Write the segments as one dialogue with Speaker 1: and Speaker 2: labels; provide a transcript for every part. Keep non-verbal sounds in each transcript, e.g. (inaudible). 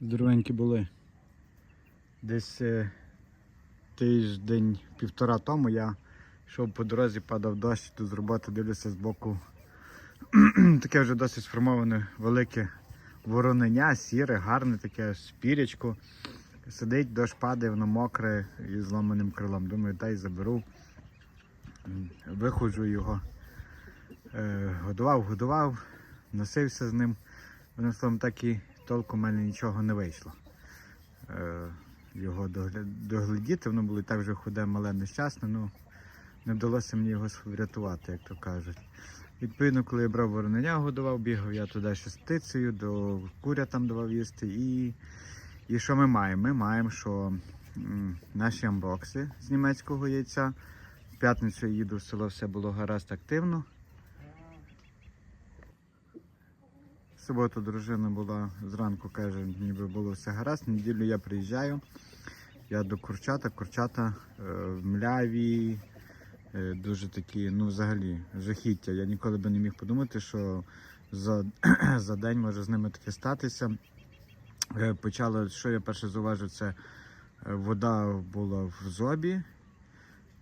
Speaker 1: Здоровенькі були. Десь е, тиждень, півтора тому я йшов по дорозі, падав дощ, тут з роботи дивлюся з боку. (clears throat) таке вже досить сформоване велике вороненя, сіре, гарне таке спірячко. Сидить, дощ падає, воно мокре і зламаним крилом. Думаю, дай заберу. Виходжу його. Е, годував, годував, носився з ним. Одним словом, так і толком у мене нічого не вийшло. Е, його догля- доглядіти, воно було так вже худе, мале, нещасне, ну не вдалося мені його врятувати, як то кажуть. Відповідно, коли я брав вороненя, годував, бігав я туди ще з птицею, до куря там давав їсти. І, і що ми маємо? Ми маємо, що м, наші амбокси з німецького яйця. В п'ятницю їду в село, все було гаразд активно. Суботу дружина була зранку, каже, ніби було все гаразд. Неділю я приїжджаю. Я до курчата, курчата е, мляві, е, дуже такі, ну взагалі, жахіття. Я ніколи би не міг подумати, що за, (clears throat) за день може з ними таке статися. Е, Почало, що я перше зауважив, це е, вода була в зобі.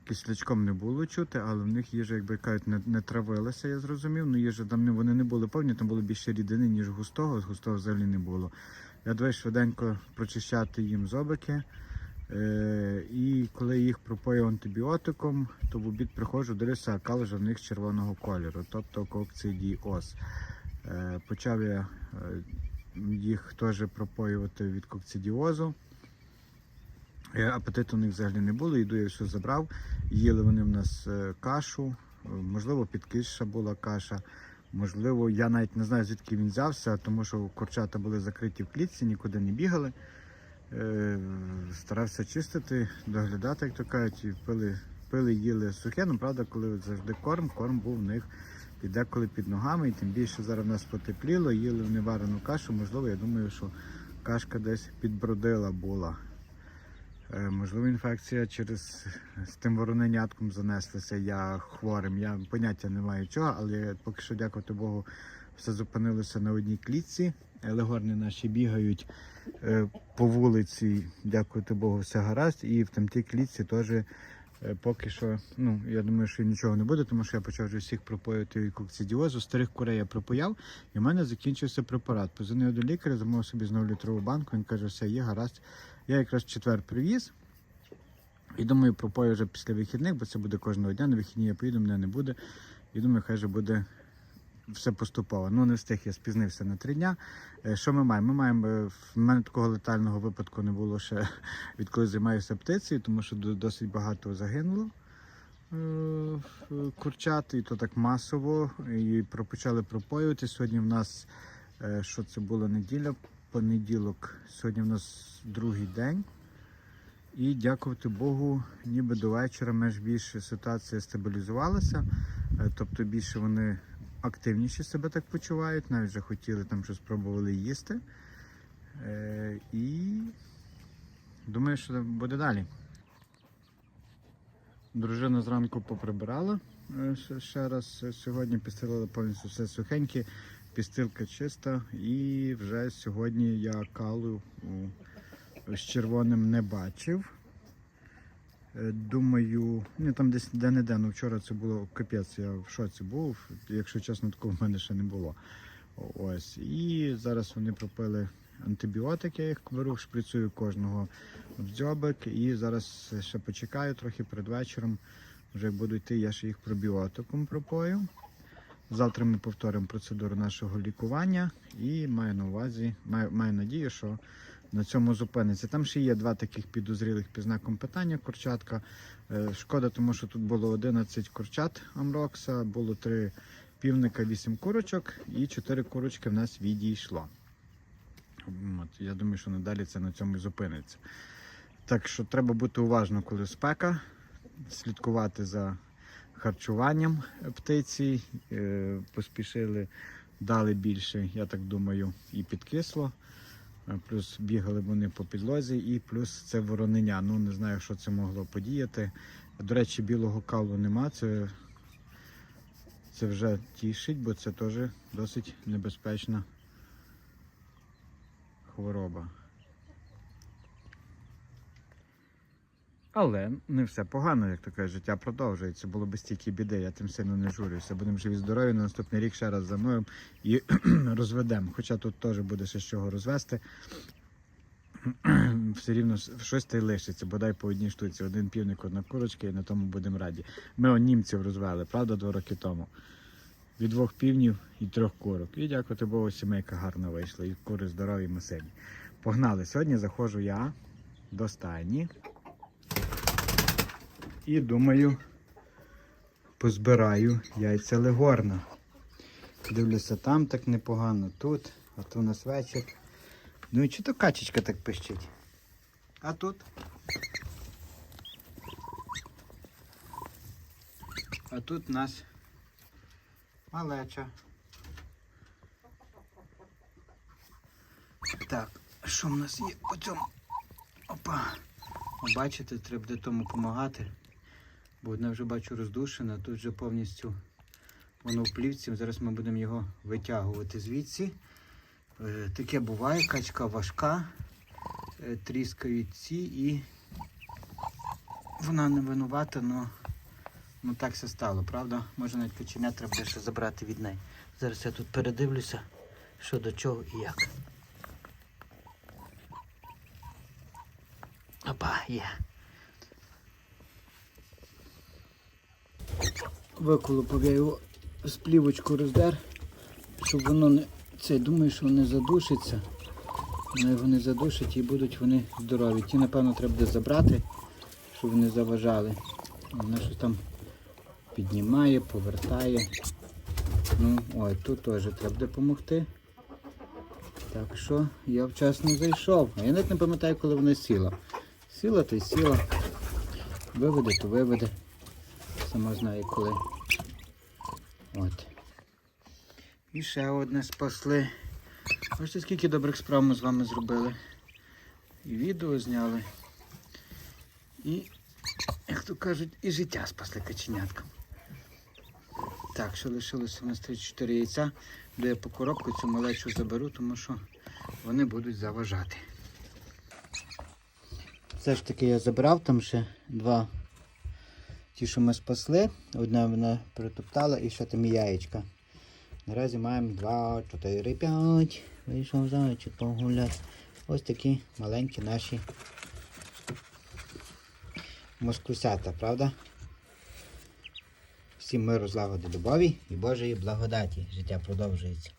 Speaker 1: Кислячком не було чути, але в них їжа, якби кажуть, не, не травилася, я зрозумів. Ну, їжа там вони не були повні, там було більше рідини, ніж густого, густого взагалі не було. Я давай швиденько прочищати їм зобики. Е, і коли їх пропоїв антибіотиком, то в обід приходжу, дивлюся, а калежа в них червоного кольору, тобто кокцидіоз. Е, почав я е, їх теж пропоювати від кокцидіозу. Е, Апетиту у них взагалі не було, їду я все забрав. Їли вони в нас е, кашу, е, можливо, підкиша була каша. Можливо, я навіть не знаю, звідки він взявся, тому що курчата були закриті в клітці, нікуди не бігали. Старався чистити, доглядати, як то кажуть, і пили, пили, їли сухе. Ну, правда, коли завжди корм, корм був в них і деколи під ногами, і тим більше зараз в нас потепліло, їли вони варену кашу. Можливо, я думаю, що кашка десь підбродила була. Е, Можливо, інфекція через з тим вороненятком занеслася. Я хворим. Я поняття не маю чого, але поки що, дякувати Богу, все зупинилося на одній клітці. Легорни наші бігають е, по вулиці, дякувати Богу, все гаразд. І в тамтій клітці теж поки що, ну я думаю, що нічого не буде, тому що я почав вже всіх пропоювати від кокцидіозу. Старих курей я пропояв, і в мене закінчився препарат. Позвонив до лікаря, замовив собі знову літрову банку. Він каже, все є гаразд. Я якраз четвер привіз. І думаю, пропою вже після вихідних, бо це буде кожного дня. На вихідні я поїду, мене не буде. І думаю, хай же буде все поступово. Ну, не встиг, я спізнився на три дня. Е, Що ми маємо? Ми маємо е, в мене такого летального випадку не було ще (laughs) відколи займаюся птицею, тому що досить багато загинуло е, курчат, і то так масово. І почали пропоювати. Сьогодні в нас що це було неділя, понеділок. Сьогодні в нас другий день. І дякувати Богу, ніби до вечора меж більше ситуація стабілізувалася. Тобто більше вони активніше себе так почувають, навіть вже хотіли там щось спробували їсти. Е, І думаю, що буде далі. Дружина зранку поприбирала е, ще- раз е, сьогодні, підстелила повністю все сухеньке, підстилка чиста, і вже сьогодні я калу з червоним не бачив. Е, Думаю, ну там десь де-не-де, ну вчора це було капець, я в шоці був. Якщо чесно, такого в мене ще не було. Ось. І зараз вони пропили антибіотики, я їх беру, шприцюю кожного в дзьобик. І зараз ще почекаю трохи перед вечором. Вже як буду йти, я ще їх пробіотиком пропою. Завтра ми повторимо процедуру нашого лікування і маю на увазі, маю, маю надію, що на цьому зупиниться. Там ще є два таких підозрілих під знаком питання курчатка. Е, Шкода, тому що тут було 11 курчат Амрокса, було 3 півника, 8 курочок і 4 курочки в нас відійшло. От, я думаю, що надалі це на цьому зупиниться. Так що треба бути уважно, коли спека, слідкувати за харчуванням птиці. Е, Поспішили, дали більше, я так думаю, і підкисло. Е, Плюс бігали вони по підлозі, і плюс це воронення. Ну не знаю, що це могло подіяти. До речі, білого калу нема. Це, це вже тішить, бо це теж досить небезпечна хвороба. Але не все погано, як кажуть, життя продовжується. Було б стільки біди, я тим сильно не журюся. Будемо живі здорові на наступний рік ще раз замовимо і (clears throat) розведемо. Хоча тут теж буде ще з чого розвести. (clears throat) Все рівно щось та й лишиться, бодай по одній штуці, один півник, одна курочка, і на тому будемо раді. Ми он німців розвели, правда, два роки тому. Від двох півнів і трьох курок. І дякувати Богу, сімейка гарно вийшла. І кури здорові і масивні. Погнали. Сьогодні заходжу я до стайні. І думаю, позбираю яйця легорна. Дивлюся, там так непогано, тут, а то у нас вечір. Ну і чи то качечка так пищить? А тут? А тут у нас малеча. Так, що в нас є по цьому? Опа. Бачите, треба тому допомагати. Бо одна вже бачу роздушена, тут вже повністю воно в плівці. Зараз ми будемо його витягувати звідси. Е, Таке буває, качка важка, е, тріскають ці і вона не винувата, але ну, так все стало, правда? Може навіть каченя треба ще забрати від неї. Зараз я тут передивлюся, що до чого і як. Опа, є. Виколупав я його з плівочку роздер, щоб воно не. Це думаю, що не задушиться. Воно його не задушить і будуть вони здорові. Ті, напевно, треба буде забрати, щоб вони заважали. Вона щось там піднімає, повертає. Ну, ой, тут теж треба допомогти. Так що я вчасно зайшов. А я навіть не пам'ятаю, коли вона сіла. Сіла то й сіла. Виведе, то виведе. Сама знає коли. От. І ще одне спасли. Бачите, скільки добрих справ ми з вами зробили. І відео зняли. І, як то кажуть, і життя спасли каченяткам. Так, що лишилося у нас 34 яйця, де я по коробку цю малечу заберу, тому що вони будуть заважати. Все ж таки я забрав там ще два ті, що ми спасли. Одна вона притоптала і ще там яєчка. Наразі маємо 2, 4, 5. Вийшов зайчик погуляти. Ось такі маленькі наші москусята, правда? Всім миру, злагоди, любові і Божої благодаті. Життя продовжується.